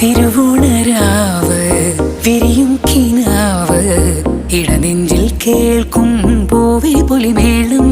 തിരുവോണരാവ് വിരിയും കിനാവ് ഇടനെഞ്ചിൽ കേൾക്കും പൂവി പുലിമേളും